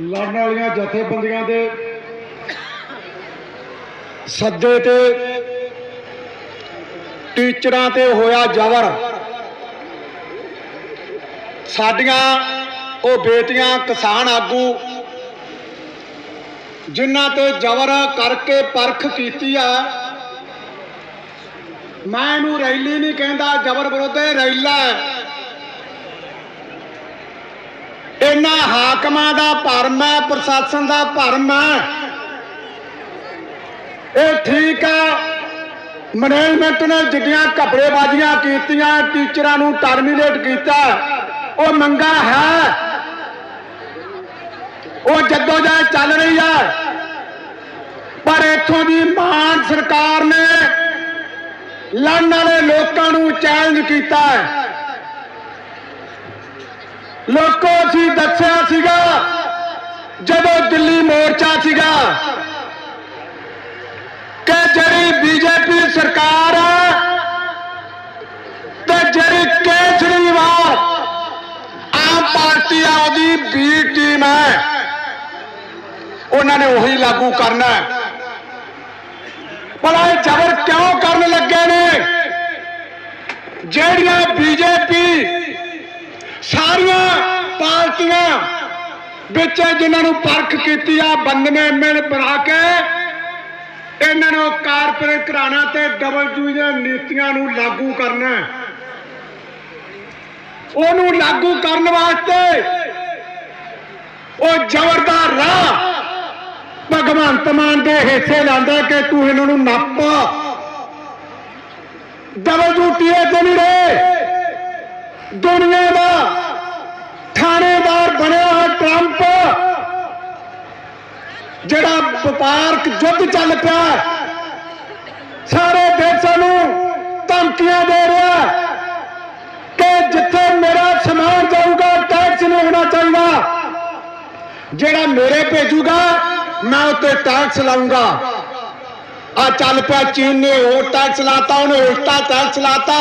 ਲੜਨ ਵਾਲੀਆਂ ਜਥੇਬੰਦੀਆਂ ਦੇ ਸੱਦੇ ਤੇ ਟੀਚਰਾਂ ਤੇ ਹੋਇਆ ਜ਼ਬਰ। ਸਾਡੀਆਂ ਉਹ ਬੇਟੀਆਂ ਕਿਸਾਨ ਆਗੂ, ਜਿਨ੍ਹਾਂ ਤੇ ਜ਼ਬਰ ਕਰਕੇ ਪਰਖ ਕੀਤੀ ਆ, ਮੈਂ ਇਹਨੂੰ ਰੈਲੀ ਨਹੀਂ ਕਹਿੰਦਾ, ਜ਼ਬਰ ਵਿਰੋਧ ਰੈਲਾ ਇਹਨਾਂ ਹਾਕਮਾਂ ਦਾ ਭਰਮ ਹੈ, ਪ੍ਰਸ਼ਾਸਨ ਦਾ ਭਰਮ ਹੈ। ਇਹ ਠੀਕ ਹੈ ਮੈਨੇਜਮੈਂਟ ਨੇ ਜਿੱਡੀਆਂ ਘਪੜੇਬਾਜ਼ੀਆਂ ਕੀਤੀਆਂ, ਟੀਚਰਾਂ ਨੂੰ ਟਰਮੀਨੇਟ ਕੀਤਾ, ਉਹ ਮੰਗਾ ਹੈ। ਉਹ ਜਦੋਂ ਜਾਇ ਚੱਲ ਰਹੀ ਹੈ। ਪਰ ਇੱਥੋਂ ਦੀ ਮਾਨ ਸਰਕਾਰ ਨੇ ਲੜਨ ਵਾਲੇ ਲੋਕਾਂ ਨੂੰ ਚੈਲੰਜ ਕੀਤਾ ਹੈ। ਲੋਕੋ ਅਸੀਂ ਦੱਸਿਆ ਸੀਗਾ, ਜਦੋਂ ਦਿੱਲੀ ਮੋਰਚਾ ਸੀਗਾ, ਕਿ ਜਿਹੜੀ ਬੀਜੇਪੀ ਸਰਕਾਰ ਹੈ ਤੇ ਜਿਹੜੀ ਕੇਜਰੀਵਾਲ ਆਮ ਪਾਰਟੀ ਆ ਉਹਦੀ ਬੀ ਟੀਮ ਹੈ, ਉਹਨਾਂ ਨੇ ਉਹੀ ਲਾਗੂ ਕਰਨਾ ਹੈ। ਪਰ ਇਹ ਜ਼ਬਰ ਕਿਉਂ ਕਰਨ ਲੱਗੇ ਨੇ? ਜਿਹੜੀਆਂ ਬੀਜੇਪੀ ਸਾਰੀਆਂ ਪਾਰਟੀਆਂ ਵਿੱਚ ਜਿਨ੍ਹਾਂ ਨੂੰ ਪਰਖ ਕੀਤੀ ਆ 92 ਐਮਐਲ ਬਣਾ ਕੇ ਇਹਨਾਂ ਨੂੰ ਕਾਰਪੋਰੇਟ ਘਰਾਣਾ ਤੇ ਡਬਲ ਡਬਲਯੂ ਦੀਆਂ ਨੀਤੀਆਂ ਨੂੰ ਲਾਗੂ ਕਰਨਾ ਉਹਨੂੰ ਲਾਗੂ ਕਰਨ ਵਾਸਤੇ ਉਹ ਜ਼ਬਰਦਾਰ ਰਾਹ ਭਗਵੰਤ ਮਾਨ ਦੇ ਹਿੱਸੇ ਲਾਂਦਾ ਕਿ ਤੂੰ ਇਹਨਾਂ ਨੂੰ ਨੱਪ। ਡਬਲਯੂਟੀਏ ਤੇ ਨਹੀਂ ਰਹੇ। ਦੁਨੀਆ ਦਾ ਜਿਹੜਾ ਵਪਾਰਕ ਯੁੱਧ ਚੱਲ ਪਿਆ ਸਾਰੇ ਦੇਸ਼ਾਂ ਨੂੰ ਧਮਕੀਆਂ ਦੇ ਰਿਹਾ ਕਿ ਜਿੱਥੇ ਮੇਰਾ ਸਮਾਨ ਜਾਊਗਾ ਟੈਕਸ ਨਹੀਂ ਹੋਣਾ ਚਾਹੀਦਾ। ਜਿਹੜਾ ਮੇਰੇ ਭੇਜੂਗਾ, ਮੈਂ ਉੱਤੇ ਟੈਕਸ ਲਾਉਂਗਾ ਆ ਚੱਲ ਪਿਆ, ਚੀਨ ਨੇ ਉਹ ਟੈਕਸ ਲਾਤਾ, ਉਹਨੇ ਉਲਟਾ ਟੈਕਸ ਲਾਤਾ।